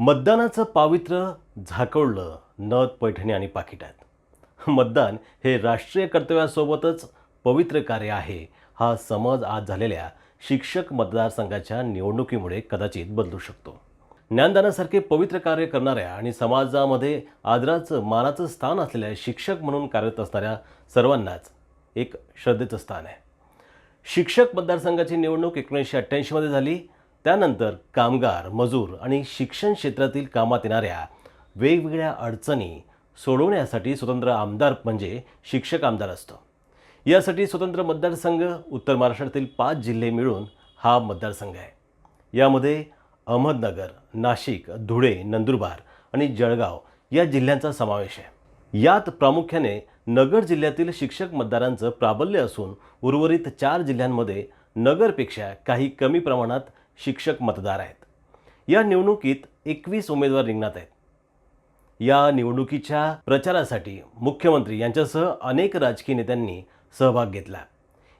मतदानाचं पावित्र्य झाकवलं नद पैठणी आणि पाकिटात. मतदान हे राष्ट्रीय कर्तव्यासोबतच पवित्र कार्य आहे. हा समज आज झालेल्या शिक्षक मतदारसंघाच्या निवडणुकीमुळे कदाचित बदलू शकतो. ज्ञानदानासारखे पवित्र कार्य करणाऱ्या आणि समाजामध्ये आदराचं मानाचं स्थान असलेल्या शिक्षक म्हणून कार्यरत असणाऱ्या सर्वांनाच एक श्रद्धेचं स्थान आहे. शिक्षक मतदारसंघाची निवडणूक एकोणीसशे अठ्ठ्याऐंशीमध्ये झाली. त्यानंतर कामगार मजूर आणि शिक्षण क्षेत्रातील कामात येणाऱ्या वेगवेगळ्या अडचणी सोडवण्यासाठी स्वतंत्र आमदार म्हणजे शिक्षक आमदार असतो. यासाठी स्वतंत्र मतदारसंघ उत्तर महाराष्ट्रातील पाच जिल्हे मिळून हा मतदारसंघ आहे. यामध्ये अहमदनगर नाशिक धुळे नंदुरबार आणि जळगाव या जिल्ह्यांचा समावेश आहे. यात प्रामुख्याने नगर जिल्ह्यातील शिक्षक मतदारांचं प्राबल्य असून उर्वरित चार जिल्ह्यांमध्ये नगरपेक्षा काही कमी प्रमाणात शिक्षक मतदार आहेत. या निवडणुकीत एकवीस उमेदवार रिंगणात आहेत. या निवडणुकीच्या प्रचारासाठी मुख्यमंत्री यांच्यासह अनेक राजकीय नेत्यांनी सहभाग घेतला.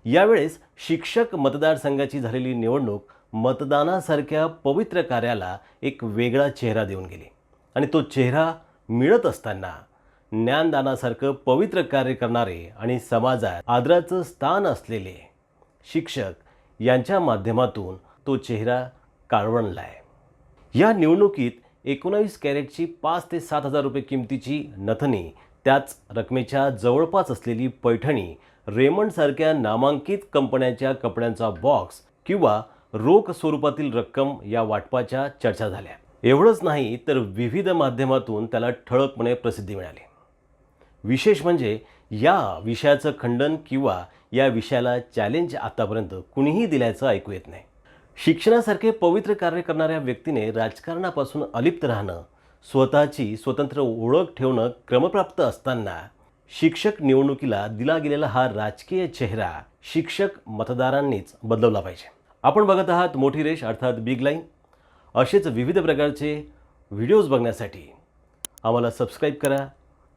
यावेळेस शिक्षक मतदारसंघाची झालेली निवडणूक मतदानासारख्या पवित्र कार्याला एक वेगळा चेहरा देऊन गेली आणि तो चेहरा मिळत असताना ज्ञानदानासारखं पवित्र कार्य करणारे आणि समाजात आदराचं स्थान असलेले शिक्षक यांच्या माध्यमातून तो चेहरा काळवणला आहे या निवडणुकीत एकोणावीस कॅरेटची पाच ते सात हजार रुपये किमतीची नथनी त्याच रकमेच्या जवळपास असलेली पैठणी रेमंडसारख्या नामांकित कंपन्यांच्या कपड्यांचा बॉक्स किंवा रोख स्वरूपातील रक्कम या वाटपाच्या चर्चा झाल्या. एवढंच नाही तर विविध माध्यमातून त्याला ठळकपणे प्रसिद्धी मिळाली. विशेष म्हणजे या विषयाचं खंडन किंवा या विषयाला चॅलेंज आतापर्यंत कुणीही दिल्याचं ऐकू येत नाही. शिक्षणासारखे पवित्र कार्य करणाऱ्या व्यक्तीने राजकारणापासून अलिप्त राहणं स्वतःची स्वतंत्र ओळख ठेवणं क्रमप्राप्त असताना शिक्षक निवडणुकीला दिला गेलेला हा राजकीय चेहरा शिक्षक मतदारांनीच बदलवला पाहिजे. आपण बघत आहात मोठी रेष अर्थात बिग लाईन असेच विविध प्रकारचे व्हिडिओज बघण्यासाठी आम्हाला सबस्क्राईब करा